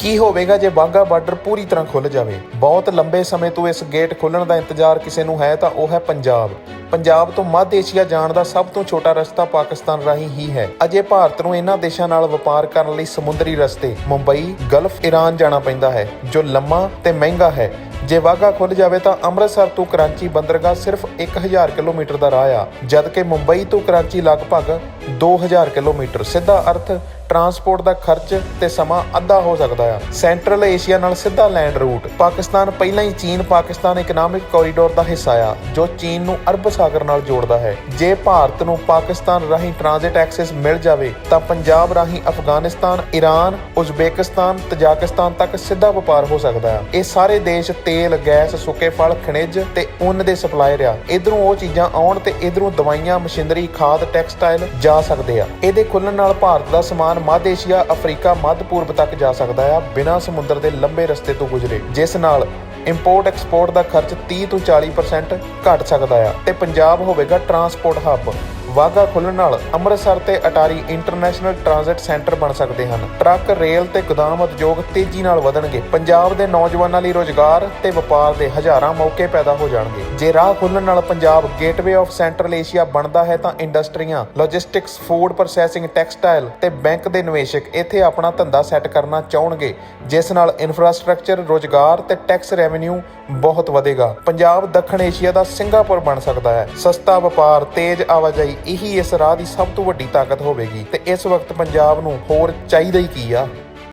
ਕੀ ਹੋਵੇਗਾ ਜੇ ਬਾਗਾ ਬਾਰਡਰ ਪੂਰੀ ਤਰ੍ਹਾਂ ਖੁੱਲ ਜਾਵੇ? ਬਹੁਤ ਲੰਬੇ ਸਮੇਂ ਤੋਂ ਇਸ ਗੇਟ ਖੁੱਲਣ ਦਾ ਇੰਤਜ਼ਾਰ ਕਿਸੇ ਨੂੰ ਹੈ ਤਾਂ ਉਹ ਹੈ ਪੰਜਾਬ। ਪੰਜਾਬ ਤੋਂ ਮੱਧ ਏਸ਼ੀਆ ਜਾਣ ਦਾ ਸਭ ਤੋਂ ਛੋਟਾ ਰਸਤਾ ਪਾਕਿਸਤਾਨ ਰਾਹੀਂ ਹੀ ਹੈ। ਅਜੇ ਭਾਰਤ ਨੂੰ ਇਹਨਾਂ ਦੇਸ਼ਾਂ ਨਾਲ ਵਪਾਰ ਕਰਨ ਲਈ ਸਮੁੰਦਰੀ ਰਸਤੇ, ਮੁੰਬਈ, ਗਲਫ, ਈਰਾਨ ਜਾਣਾ ਪੈਂਦਾ ਹੈ, ਜੋ ਲੰਮਾ ਤੇ ਮਹਿੰਗਾ ਹੈ। ਜੇ ਵਾਗਾ ਖੁੱਲ ਜਾਵੇ ਤਾਂ ਅੰਮ੍ਰਿਤਸਰ ਤੋਂ ਕਰਾਚੀ ਬੰਦਰਗਾਹ ਸਿਰਫ 1000 ਕਿਲੋਮੀਟਰ ਦਾ ਰਾਹ ਆ, ਜਦਕਿ ਮੁੰਬਈ ਤੋਂ ਕਰਾਚੀ ਲਗਭਗ 2000 ਕਿਲੋਮੀਟਰ। ਸਿੱਧਾ ਅਰਥ ਟਰਾਂਸਪੋਰਟ ਦਾ ਖਰਚ ਤੇ ਸਮਾਂ ਅੱਧਾ ਹੋ ਸਕਦਾ ਆ। ਸੈਂਟਰਲ ਏਸ਼ੀਆ ਨਾਲ ਸਿੱਧਾ ਲੈਂਡ ਰੂਟ। ਪਾਕਿਸਤਾਨ ਪਹਿਲਾਂ ਹੀ ਚੀਨ ਪਾਕਿਸਤਾਨ ਇਕਨੋਮਿਕ ਕੋਰੀਡੋਰ ਦਾ ਹਿੱਸਾ ਆ, ਜੋ ਚੀਨ ਨੂੰ ਅਰਬ ਸਾਗਰ ਨਾਲ ਜੋੜਦਾ ਹੈ। ਜੇ ਭਾਰਤ ਨੂੰ ਪਾਕਿਸਤਾਨ ਰਾਹੀਂ ਟ੍ਰਾਂਜ਼ਿਟ ਐਕਸੈਸ ਮਿਲ ਜਾਵੇ, ਤਾਂ ਪੰਜਾਬ ਰਾਹੀਂ ਅਫਗਾਨਿਸਤਾਨ ਈਰਾਨ ਉਜ਼ਬੇਕਿਸਤਾਨ, ਤਜਾਕਿਸਤਾਨ ਤੱਕ ਸਿੱਧਾ ਵਪਾਰ ਹੋ ਸਕਦਾ ਹੈ ਇਹ ਸਾਰੇ ਦੇਸ਼ ਤੇਲ, ਗੈਸ, ਸੁੱਕੇ ਫਲ, ਖਣਿਜ ਤੇ ਉੱਨ ਦੇ ਸਪਲਾਇਰ ਆ ਇਧਰੋਂ ਉਹ ਚੀਜ਼ਾਂ ਆਉਣ ਤੇ ਇਧਰੋਂ ਦਵਾਈਆਂ, ਮਸ਼ੀਨਰੀ, ਖਾਦ, ਟੈਕਸਟਾਈਲ ਜਾ ਸਕਦੇ ਆ। ਇਹਦੇ ਖੁੱਲਣ ਨਾਲ ਭਾਰਤ ਦਾ ਸਮਾਨ ਮੱਧ ਏਸ਼ੀਆ, ਅਫਰੀਕਾ, ਮੱਧ ਪੂਰਬ ਤੱਕ ਜਾ ਸਕਦਾ ਆ, ਬਿਨਾਂ ਸਮੁੰਦਰ ਦੇ ਲੰਬੇ ਰਸਤੇ ਤੋਂ ਗੁਜ਼ਰੇ, ਜਿਸ ਨਾਲ ਇੰਪੋਰਟ ਐਕਸਪੋਰਟ ਦਾ ਖਰਚ 30 ਤੋਂ 40% ਘਟ ਸਕਦਾ ਆ, ਤੇ ਪੰਜਾਬ ਹੋਵੇਗਾ ਟਰਾਂਸਪੋਰਟ ਹੱਬ ਵਾਗਾ ਖੁੱਲਣ ਨਾਲ ਅੰਮ੍ਰਿਤਸਰ ਤੇ ਅਟਾਰੀ ਇੰਟਰਨੈਸ਼ਨਲ ਟ੍ਰਾਂਜ਼ਿਟ ਸੈਂਟਰ ਬਣ ਸਕਦੇ ਹਨ। ਟਰੱਕ, ਰੇਲ ਤੇ ਗੋਦਾਮ ਉਦਯੋਗ ਤੇਜ਼ੀ ਨਾਲ ਵਧਣਗੇ। ਪੰਜਾਬ ਦੇ ਨੌਜਵਾਨਾਂ ਲਈ ਰੋਜ਼ਗਾਰ ਤੇ ਵਪਾਰ ਦੇ ਹਜ਼ਾਰਾਂ ਮੌਕੇ ਪੈਦਾ ਹੋ ਜਾਣਗੇ। ਜੇ ਰਾਹ ਖੁੱਲਣ ਨਾਲ Punjab gateway of central Asia ਬਣਦਾ ਹੈ ਤਾਂ ਇੰਡਸਟਰੀਆਂ ਲੌਜਿਸਟਿਕਸ ਫੂਡ ਪ੍ਰੋਸੈਸਿੰਗ ਟੈਕਸਟਾਈਲ ਤੇ ਬੈਂਕ ਦੇ ਨਿਵੇਸ਼ਕ ਇੱਥੇ ਆਪਣਾ ਧੰਦਾ ਸੈੱਟ ਕਰਨਾ ਚਾਹਣਗੇ, ਜਿਸ ਨਾਲ ਇਨਫਰਾਸਟ੍ਰਕਚਰ ਰੋਜ਼ਗਾਰ ਤੇ ਟੈਕਸ ਰੈਵਨਿਊ ਬਹੁਤ ਵਧੇਗਾ। ਪੰਜਾਬ ਦੱਖਣ ਏਸ਼ੀਆ ਦਾ ਸਿੰਗਾਪੁਰ ਬਣ ਸਕਦਾ ਹੈ। ਸਸਤਾ ਵਪਾਰ, ਤੇਜ਼ ਆਵਾਜਾਈ ਇਹੀ ਇਸ ਰਾਹ ਦੀ ਸਭ ਤੋਂ ਵੱਡੀ ਤਾਕਤ ਹੋਵੇਗੀ ਤੇ ਇਸ ਵਕਤ ਪੰਜਾਬ ਨੂੰ ਹੋਰ ਚਾਹੀਦਾ ਹੀ ਕੀ ਆ?